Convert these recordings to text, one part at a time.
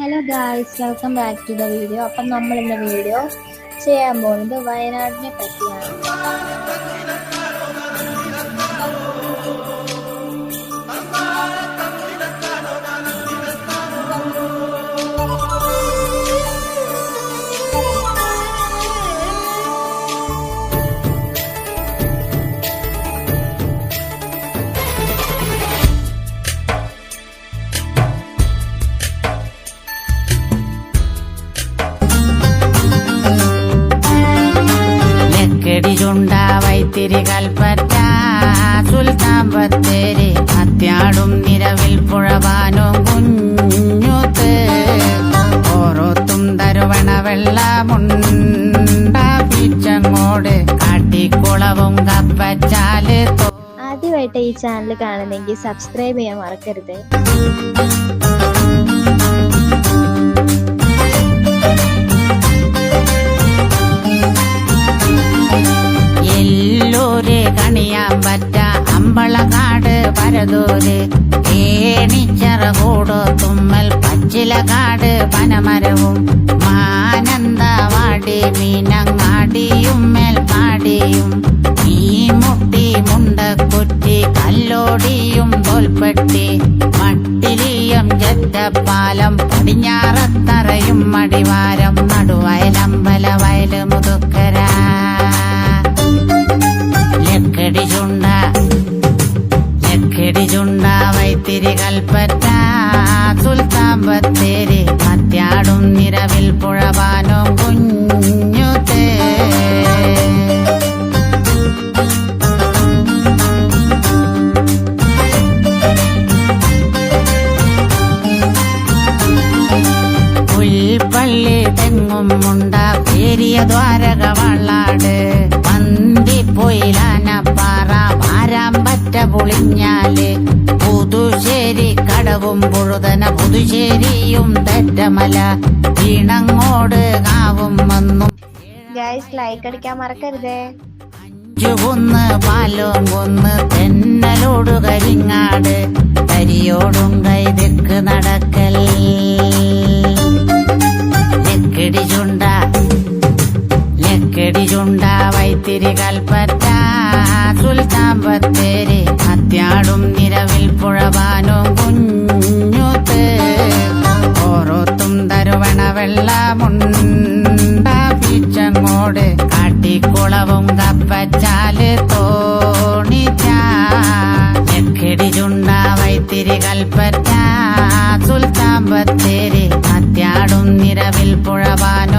Hello guys welcome back to the video അപ്പം നമ്മൾ ഇന്ന് വീഡിയോ ചെയ്യാൻ പോകുന്നത് വയനാടിനെ പറ്റിയാണ്. വൈത്തിരി കൽപ്പറ്റ സുൽത്താൻ ബത്തേരി അത്യാടും നിരവിൽ പുഴവാനും കുഞ്ഞുത്ത്. ഓരോത്തും തരുവണ വെള്ളമുണ്ട പിച്ചങ്ങോട് കാട്ടിക്കുളവും കപ്പച്ചാൽ ആദ്യമായിട്ട് ഈ ചാനൽ കാണുന്നെങ്കിൽ സബ്സ്ക്രൈബ് ചെയ്യാൻ മറക്കരുത്. എല്ലൂര് കണിയാൻ പറ്റ അമ്പളകാട് പരതൂര്. ഏണിച്ചറ കൂടോ തുമ്മൽ പച്ചിലകാട് പനമരവും. മാനന്തവാടി മീനങ്ങാടിയും മേൽപ്പാടിയും ഈ മുട്ടി മുണ്ടക്കുറ്റി കല്ലോടിയും തോൽപ്പെട്ടി. മട്ടിലിയം ജറ്റപ്പാലം പടിഞ്ഞാറത്തറയും മടിവാരം. നടുവയലമ്പല വയൽ മുതുക്കര ലക്കടി ചുണ്ട ലക്കടി ചുണ്ട വൈത്തിരി കൽപ്പറ്റ സുൽത്താൻ ബത്തേരി മത്യാടും നിരവിൽ പുഴവാനും കുഞ്ഞുത്തേ പുൽപ്പള്ളി തെങ്ങും മുണ്ട പേരിയ ദ്വാരക വള്ളാട്. പന്തിപ്പൊയിലാനപ്പാറ പറ്റ പുളിഞ്ഞാൽ. പുതുശ്ശേരി കടവും പുഴുതന പുതുശ്ശേരിയും തെറ്റമല. വീണങ്ങോട് കാവും വന്നും. ലൈക്ക് അടിക്കാൻ മറക്കരുതേ. ചുവന്ന് പാലും കൊന്ന് തെന്നലോട് കരിങ്ങാട്. കരിയോടും കൈതിക്ക് നടക്കൽ. ബത്തേരി അത്യാടും നിലവിൽ പുഴവാനും കുഞ്ഞുത്ത്. ഓരോത്തും തരുവണ വെള്ളമുണ്ട പിച്ചങ്ങോട് കാട്ടിക്കുളവും കപ്പച്ചാൽ തോണിച്ച. ലക്കടി ചുണ്ട വൈത്തിരി കൽപ്പറ്റ സുൽത്താൻ ബത്തേരി അത്യാടും നിലവിൽ പുഴവാനും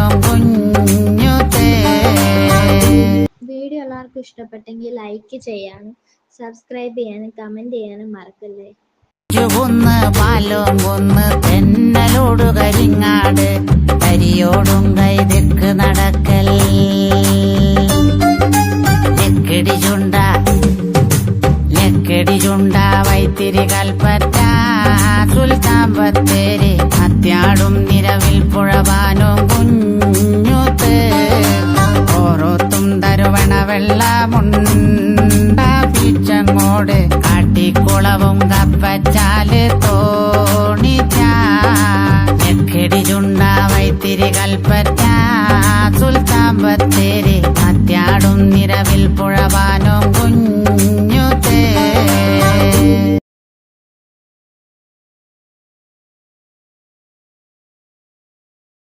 ഇഷ്ടപ്പെട്ടെങ്കിൽ ലൈക്ക് ചെയ്യാനും സബ്സ്ക്രൈബ് ചെയ്യാനും കമന്റ് ചെയ്യാനും മറക്കല്ലേ. ഒന്ന് പാലോം തെന്നലോട് കരിങ്ങാട് കരിയോടും കൈതെക്ക് നടക്കൽ. ലക്കടി ചുണ്ട ലക്കടി ചുണ്ട വൈത്തിരി കൽപ്പറ്റ സുൽത്താൻ ബത്തേരി അത്യാടും നിരവിൽ പുഴവാനും പിച്ചങ്ങോട് കാട്ടിക്കുളവും കപ്പച്ചാൽ തോണിച്ച ലക്കടി ചുണ്ട വൈത്തിരി കൽപ്പറ്റ. സുൽത്താൻ ബത്തേരി അത്യാടും നിരവിൽ പുഴവാനും